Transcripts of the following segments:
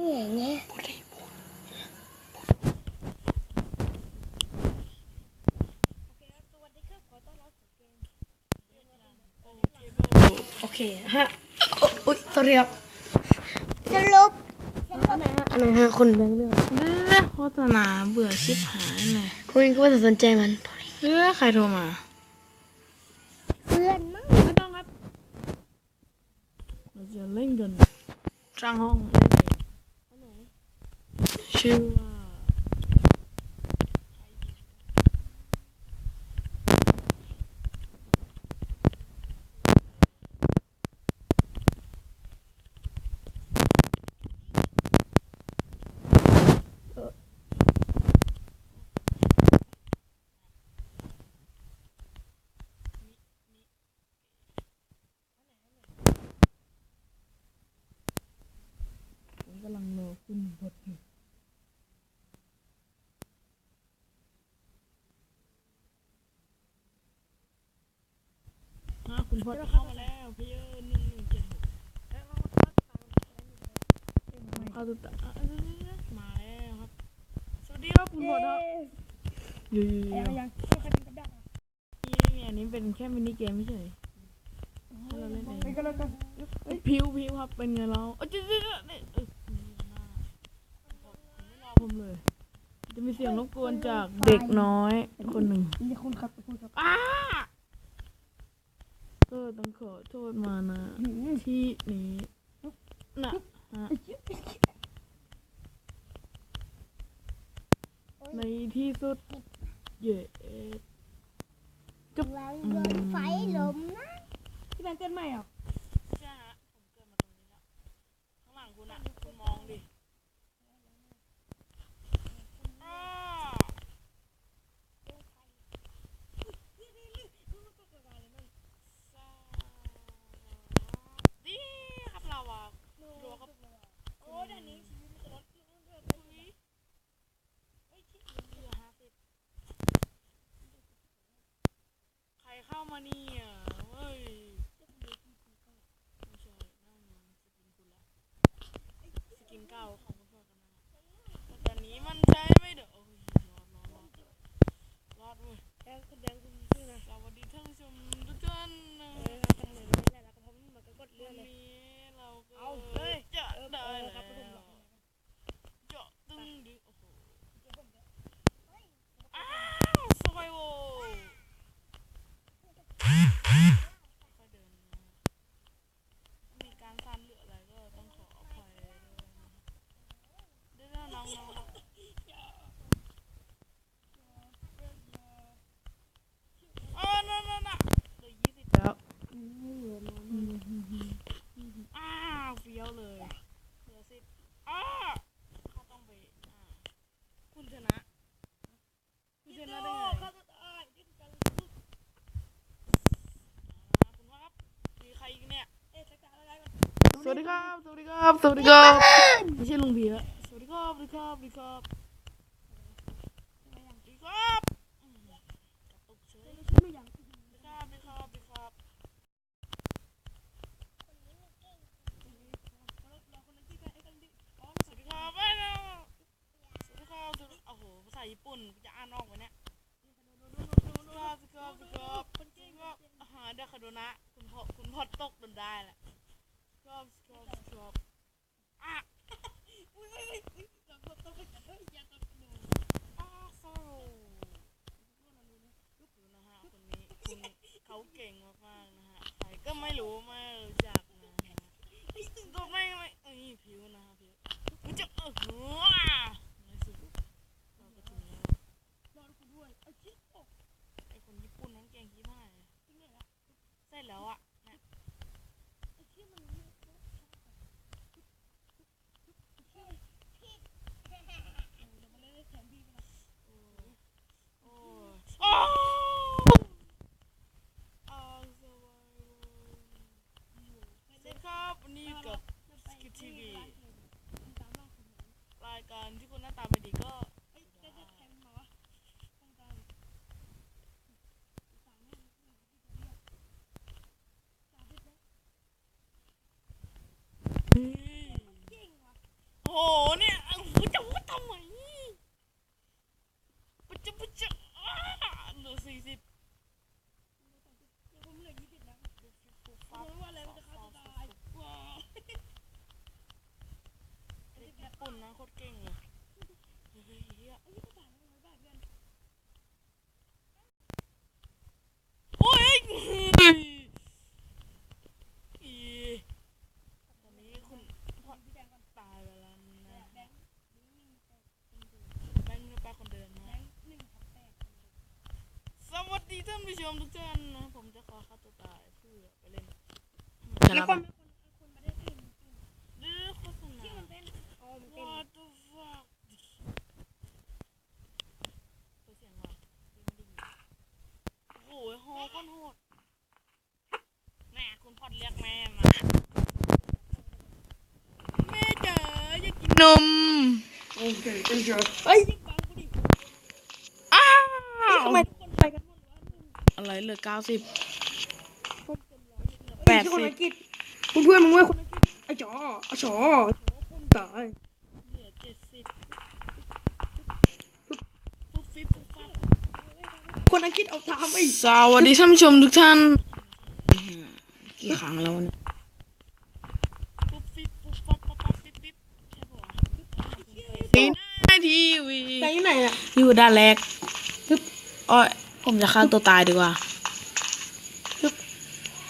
อย่างเงี้ยโอเคฮะโออุ๊ยสวัสดีครับสรุปอันไหนฮะอันไหนฮะคุณแบงค์เลือกเรื่องโฆษณาเบื่อชิบหายเลยคุณก็ว่าจะสนใจมันเรื่องใครโทรมาเพื่อนมั้งไม่ต้องครับเราจะเล่นกันสร้างห้อง ชื่อว่าผมกำลังรอคุณบทอยู่ ฮะคุณพอเข้ามาแล้วพี่เออหนึ่งหนึ่งเจ็ดหกเข้าตุ๊ตะอะเดี๋ยวๆๆมาแล้วครับ สวัสดีครับคุณพอดครับอยู่ๆๆยังยังใครเป็นกับดักอะนี่อันนี้เป็นแค่มินิเกมไม่ใช่ให้เราเล่นเองไปกันเลยกันพิวพิวครับเป็นไงเราเอ้ยเจ๊เจ๊เจ๊เนี่ยรอผมเลย จะมีเสียงรบกวนจากเด็กน้อยคนหนึ่งนี่คุณครับคุณครับอ้า ต้องขอโทษมานะที่นี้นะฮะในที่สุดเย่จบวางโดนไฟลมนะพี่แบงค์เกินใหม่เหรอ ใช่ฮะผมเกิดมาตรงนี้แล้ว ข้างหลังคุณอะคุณมองดิอ้าดีครับเราอะรัวครับโอ้ด้านนี้ชีวิตมันจะลดลงเรื่อยๆคุยเฮ้ยที่เหลือห้าสิบใครเข้ามาเนี่ยเว้ย ไม่ใช่นั่นมันสกินคุณละสกินเก่าของคุณพ่อกันนะแต่ตอนนี้มันใช้ไม่ได้โอ้ยรอดรอดรอดรอดเว้ย แดงคุณแดงคุณชื่อนะ สวัสดีท่านผู้ชมทุกท่านนะ เออทำเหมือนนี่แหละแล้วก็ผมมันก็กดเลื่ วั อน น เลย นี้เราก็ เอาเฮ้ย จะ เออ ได้ เออ แล้ว ครับผมบอก เจาะตึงดึงโอ้โหอ้าวสบายโวค่อยเดินนะมีการสั่นเหลืออะไรก็ต้องขออภัยด้วยนะเดี๋ยวๆน้องๆ อ๋อนั่นนั่นน่ะเหลือยี่สิบแล้วอ้าวเฟี้ยวเลย เหลือสิบอ้าเขาต้องไปอ่าคุณชนะ คุณชนะได้ไงอ่าคุณว่าครับ มีใครอีกเนี่ย สวัส ดีครับ สวัสดีครับ สวัสดีครับ ไม่ใช่ลุงเบียร์สวัสดีครับ สวัสดีครับ สวัสดีครับสวัสดีครับอืมกระตุกเฉยไม่ยังสวัสดีครับ สวัสดีครับ สวัสดีครับสวัสดีครับไปแล้วสวัสดีครับสวัสดีโอ้โหภาษาญี่ปุ่นจะอ่านออกไหมเนี่ยสวัสดีครับสวัสดีครับสวัสดีครับสวัสดีครับอาหารเดคาโดนะ คุณพ่อคุณพ่อตกจนได้แหละ เฮ้ยอย่าตกหนูอ้าโซ่ดูนะฮะคนนี้คุณเขาเก่งมากๆนะฮะใครก็ไม่รู้ไม่รู้จักนะฮะตัวไม่ไม่เอ้ยผิวนะฮะผิวมันจะเออหัวในสุดเราก็ถึงแล้วรอคุณด้วยไอ้คนญี่ปุ่นนั้นเก่งที่มากเลยจริงเหรอเสร็จแล้วอะ โอ้โหเนี่ยโอ้จะวุ้ทำไมปุจปุจหนูสี่สิบผมเหลือยี่สิบนะว่าอมื่ากญี่ปุ่นโคตรเก่งเเฮ้ย มทุกท่านนะผมจะขอฆ่าตัวตายเพื่อไปเล่นแล้วคนเดือโฆษณาอ๋อมันเป็น What the fuck เปิดเสียงหน่อยพี่ไม่ได้ยินโอ้ยโหคนโหดแม่คุณพอดเรียกแม่มาแม่จ๋าอยากกินนม โอเคเอ็นจอยเฮ้ย อ้าว ทำไมทุกคนไปกันหมดวะ อะไรเหลือเก้าสิบแปดคนอังกฤษเพื่อนๆมึงเว้ยคนอังกฤษไอ้จ๋อไอ้จ๋อตายเหลือเจ็ดสิบปุ๊บฟิบปุ๊บฟับคนอังกฤษเอาทามไอ้สวัสดีท่านผู้ชมทุกท่าน กี่ครั้งแล้วเนี่ยปุ๊บฟิบปุ๊บฟับปั๊บปั๊บปิ๊บปิ๊บใช่ปะวะนี่หน้าทีวีไหนอยู่ไหนอะอยู่ด้านแรกปึ๊บอ้อย ผมจะฆ่าตัวตายดีกว่า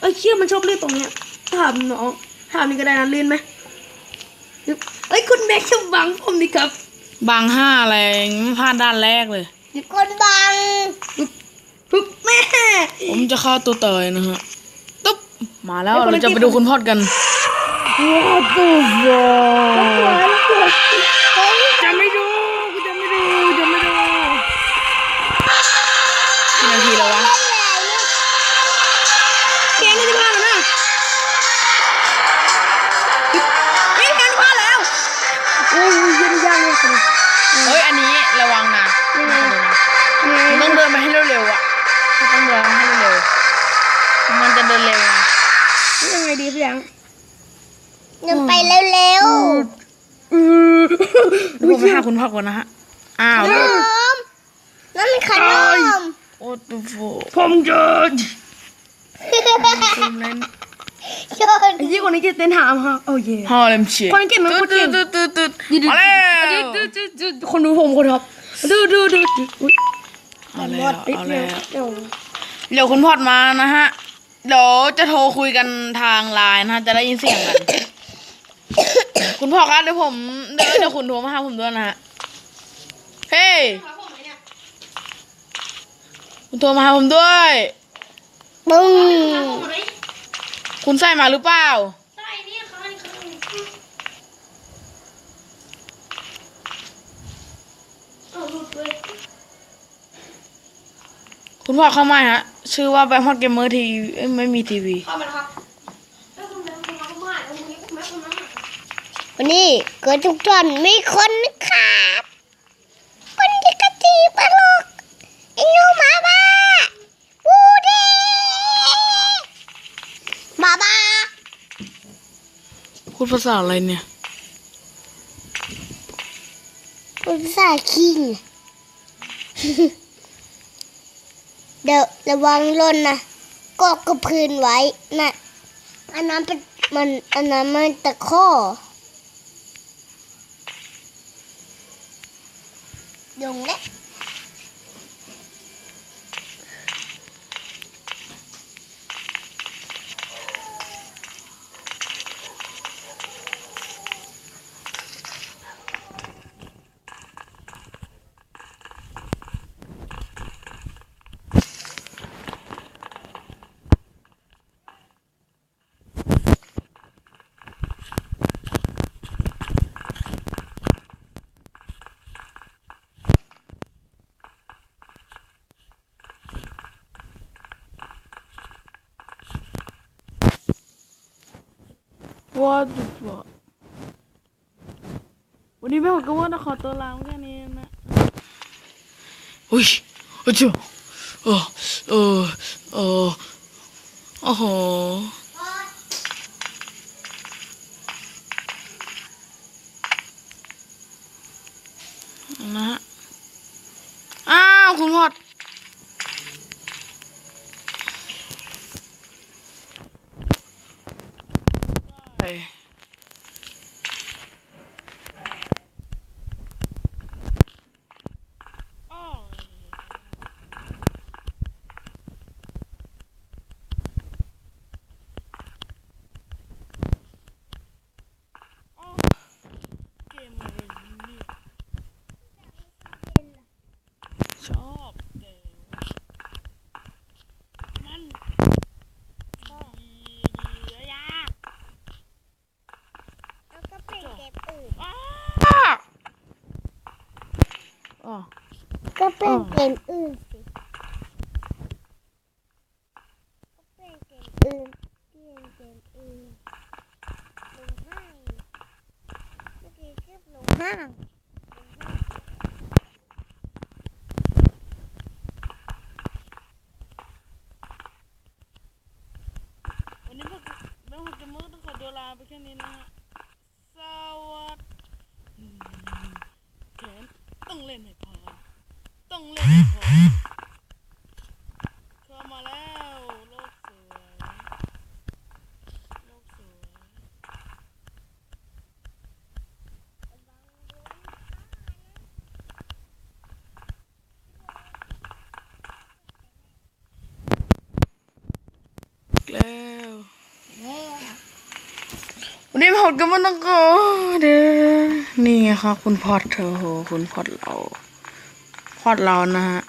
เอ้ยเชี่ยมันชอบเล่นตรงเนี้ยถามน้องถามนี่ก็ได้นะเล่นไหมเอ้ยคุณแม็กซ์จะบังผมดิครับบางห้าอะไรไม่พลาดด้านแรกเลยคนบังปึ๊บแม่ ผมจะฆ่าตัวตายนะฮะตุ๊บมาแล้วไอ้คนเราละจะเกมไปดูคุณพอดกัน What the fuck งไงดีพี่ยังเดินไปเร็วอือผมไปหาคุณพ่อก่อนนะฮะ อ้าวๆขนมนั่นมันขนมโอ้ตูโฟผมจะคุณเล่นโยนไอ้ยี่คนนี้จะเต้นหามฮะโอ้ยฮอลเลมเชียคนเก่งมันคนเก่งตืดตืดตืดมาแล้วคนดูผมคนครับดูดูดูดูอุ้ยเอาแล้วเอาแล้วเดี๋ยวเดี๋ยวคุณพอดมานะฮะ เดี๋ยวจะโทรคุยกันทางไลน์นะฮะจะได้ยินเสียงกัน คุณพ่อครับเดี๋ยวผมเดี๋ยวเดี๋ยวคุณโทรมาหาผมด้วยนะฮะ เฮ้ยคุณโทรมาหาผมด้วยปึ้งคุณใส่มาหรือเปล่าคุณพ่อเข้ามาฮะ ชื่อว่าแบงค์ฮอตเกมเมอร์ทีไม่มีทีวีเข้ามาแล้วครับแล้วคุณแม่คุณมาเข้ามาแล้วคุณแม่คุณแม่คุณมาวันนี้เกิดทุกท่านมีคนนะครับคนที่กระจีบตลกไอ้หนูหมาบ้าวูดี้หมาบ้าพูดภาษาอะไรเนี่ยอุตส่าห์คิงเดี๋ยวระวังล่นนะก็กระพื้นไว้นะอันนั้นเป็นมันอันนั้นมันตะข้อลงแล้ว What the fuck วันนี้แม่ผมก็ว่าจะขอตัวลาแค่นี้นะอุ้ยโอ้เจ้าโอ้โอ้โอ้โอ้โห นะฮะ อ้าว คุณพอด ไก็เป็นเกมอื่นสิก็เป็นเกมอื่นเกมเกมอื่นลงห้างเมื่อกี้คลิปลงห้าง วันนี้พวกแม่พวกจะมืดต้องขอตัวลาไปแค่นี้นะฮะสวัสดีแขนต้องเล่นให้พอ ต้องเล่นให้พอเข้ามาแล้วโลกสวยโลกสวยแล้ววันนี้พอดกันมาตั้งก็เด้อนี่ไงครับคุณพอดเธอโหคุณพอดเรา พอดเรานะฮะ